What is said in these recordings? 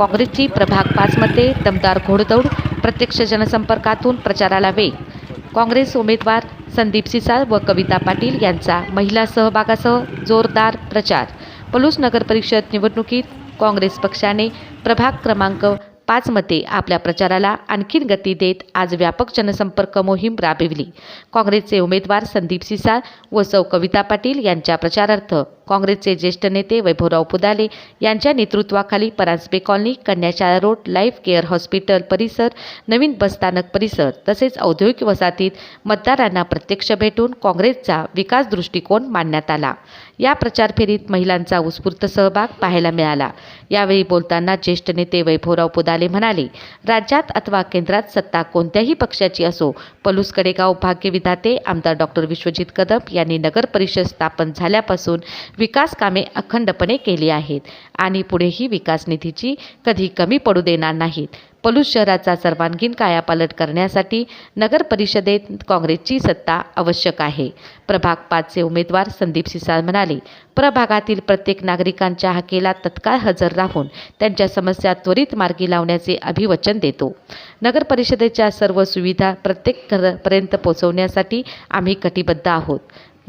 काँग्रेसची प्रभाग पाचमध्ये दमदार घोडदौड प्रत्यक्ष जनसंपर्कातून प्रचाराला वेग. काँग्रेस उमेदवार संदीप सिसाळ व कविता पाटील यांचा महिला सहभागासह जोरदार प्रचार. पलूस नगर परिषद निवडणुकीत काँग्रेस पक्षाने प्रभाग क्रमांक पाचमध्ये आपल्या प्रचाराला आणखीन गती देत आज व्यापक जनसंपर्क मोहीम राबविली. काँग्रेसचे उमेदवार संदीप सिसाळ व सौ कविता पाटील यांच्या प्रचारार्थ काँग्रेसचे ज्येष्ठ नेते वैभवराव पुदाले यांच्या नेतृत्वाखाली परांजपे कॉलनी कन्याशाळा रोड लाईफ केअर हॉस्पिटल परिसर नवीन बसस्थानक परिसर तसेच औद्योगिक वसाहतीत मतदारांना प्रत्यक्ष भेटून काँग्रेसचा विकास दृष्टिकोन मांडण्यात आला. या प्रचार फेरीत महिलांचा उत्स्फूर्त सहभाग पाहायला मिळाला. यावेळी बोलताना ज्येष्ठ नेते वैभवराव पुदाले म्हणाले राज्यात अथवा केंद्रात सत्ता कोणत्याही पक्षाची असो पलूस कडेगाव भाग्यविधाते आमदार डॉक्टर विश्वजित कदम यांनी नगर परिषद स्थापन झाल्यापासून विकास कामे अखंडपणे केली आहेत. आणि पुढेही विकास निधीची कधी कमी पडू देणार नाहीत. पलूस शहराचा सर्वांगीण कायापालट करण्यासाठी नगर परिषदेत काँग्रेसची सत्ता आवश्यक आहे. प्रभाग पाचचे उमेदवार संदीप सिसाळ म्हणाले प्रभागातील प्रत्येक नागरिकांच्या हाकेला तत्काळ हजर राहून त्यांच्या समस्या त्वरित मार्गी लावण्याचे अभिवचन देतो. नगर परिषदेच्या सर्व सुविधा प्रत्येक घरापर्यंत पोहोचवण्यासाठी आम्ही कटिबद्ध आहोत.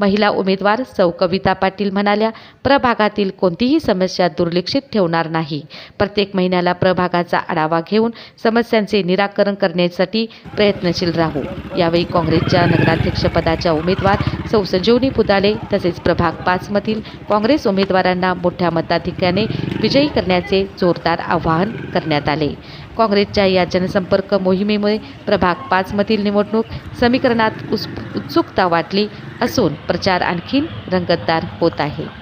महिला उमेदवार सौ कविता पाटील म्हणाल्या प्रभागातील कोणतीही समस्या दुर्लक्षित ठेवणार नाही. प्रत्येक महिन्याला प्रभागाचा आढावा घेऊन समस्यांचे निराकरण करण्यासाठी प्रयत्नशील राहू. यावेळी काँग्रेसच्या नगराध्यक्षपदाच्या उमेदवार सौ संजीवनी पुदाले तसेच प्रभाग पाचमधील काँग्रेस उमेदवारांना मोठ्या मताधिक्याने विजयी करण्याचे जोरदार आवाहन करण्यात आले. काँग्रेसच्या या जनसंपर्क मोहिमेमुळे प्रभाग पाचमधील निवडणूक समीकरणात उत्सुकता वाटली. असून प्रचार आणखीन रंगतदार होत आहे.